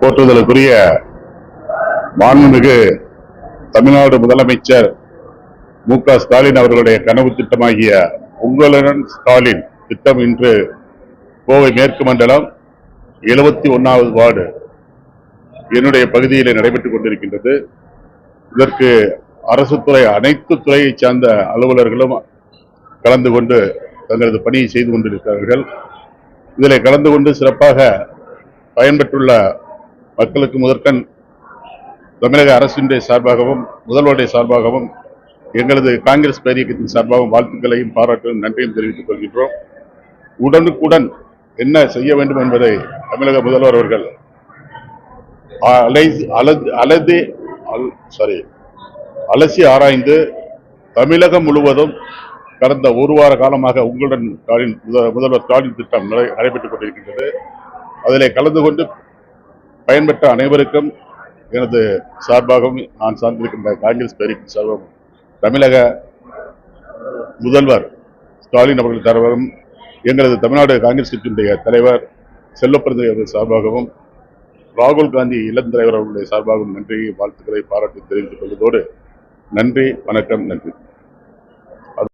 போற்றுதலுக்குரிய மாண்புமிகு தமிழ்நாடு முதலமைச்சர் மு க ஸ்டாலின் அவர்களுடைய கனவு திட்டமாகிய உங்களுடன் ஸ்டாலின் திட்டம் இன்று கோவை மேற்கு மண்டலம் எழுபத்தி ஒன்றாவது வார்டு என்னுடைய பகுதியில் நடைபெற்றுக் கொண்டிருக்கின்றது. இதற்கு அரசு துறை அனைத்து துறையைச் சார்ந்த அலுவலர்களும் கலந்து கொண்டு தங்களது பணியை செய்து கொண்டிருக்கிறார்கள். இதில் கலந்து கொண்டு சிறப்பாக பயன்பெற்றுள்ள மக்களுக்கு முதற்கண் தமிழக அரசினுடைய சார்பாகவும் முதல்வருடைய சார்பாகவும் எங்களது காங்கிரஸ் பேரியக்கத்தின் சார்பாகவும் வாழ்த்துக்களையும் பாராட்டும் நன்றியும் தெரிவித்துக் கொள்கின்றோம். உடனுக்குடன் என்ன செய்ய வேண்டும் என்பதை தமிழக முதல்வர் அவர்கள் அலை- அலது- அலது சாரி அலசி ஆராய்ந்து தமிழகம் முழுவதும் கடந்த ஒரு வார காலமாக உங்களுடன் ஸ்டாலின் முதல்வர் ஸ்டாலின் திட்டம் நடைபெற்றுக் கொண்டிருக்கின்றது. அதிலே கலந்து கொண்டு பயன்பெற்ற அனைவருக்கும் எனது சார்பாகவும் நான் சார்ந்திருக்கின்ற காங்கிரஸ் பேரின் சார்பாகவும் தமிழக முதல்வர் ஸ்டாலின் அவர்கள் சார்பாகவும் எங்களது தமிழ்நாடு காங்கிரஸ் கட்சியினுடைய தலைவர் செல்லப்பிரதி அவர்கள் சார்பாகவும் ராகுல் காந்தி இளந்தலைவர் அவர்களுடைய சார்பாகவும் நன்றி வாழ்த்துக்களை பாராட்டி தெரிவித்துக் கொள்வதோடு நன்றி வணக்கம் நன்றி.